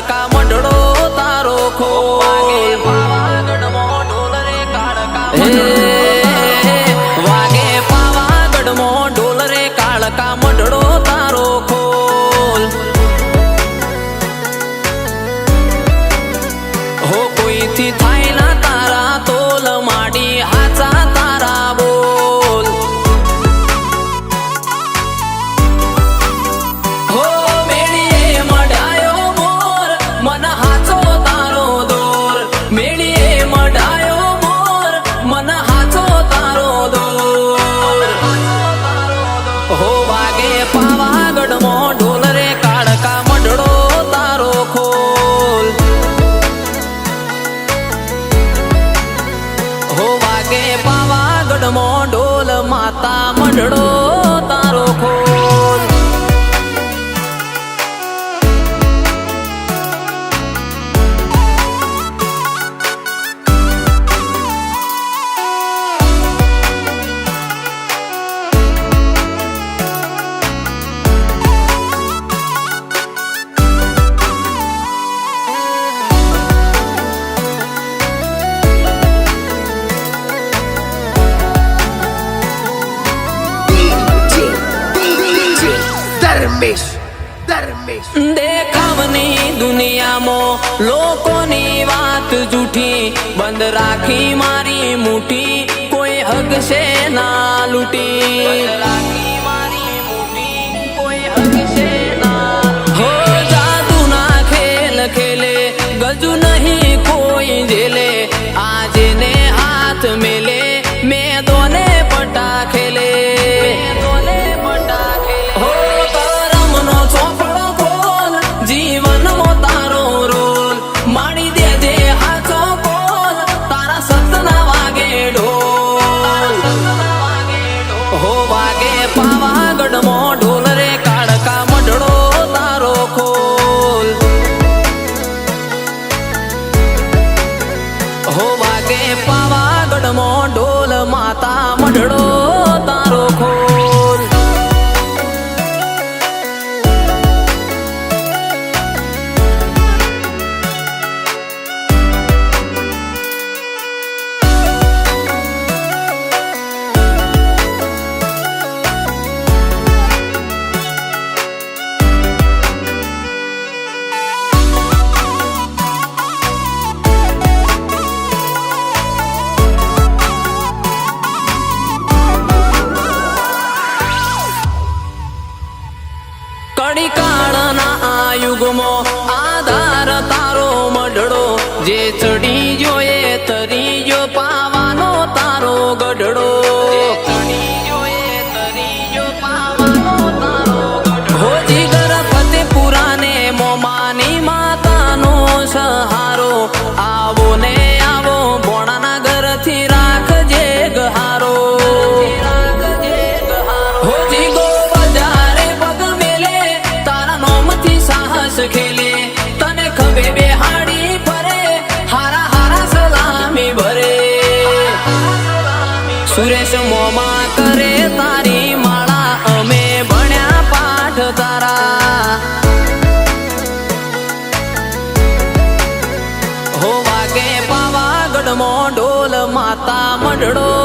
કાળકા મંડળો તારો ખો પાવાગઢમાં કાળકા વાગે કાળકા મંડળો તારો ખોલ. હો કોઈથી થાય પાવાગઢમાં ઢોલ માતા મંડળો. ધર્મેશ ધર્મેશ દેખાવની દુનિયામાં લોકોની વાત જૂઠી. બંધ રાખી મારી મુઠી કોઈ હગશે ના લૂટી. હો પાવાગઢમાં ઢોલ રે કાળકા મંડળો તારો ખોલ. હો વાગે પાવાગઢમાં ઢોલ માતા મંડળો યુગમાં આધાર તારો મઢડો જે સુરેશ મોમા કરે તારી માળા, અમે ભણ્યા પાઠ તારા. હો વાગે પાવાગઢમાં ઢોલ માતા મંડળો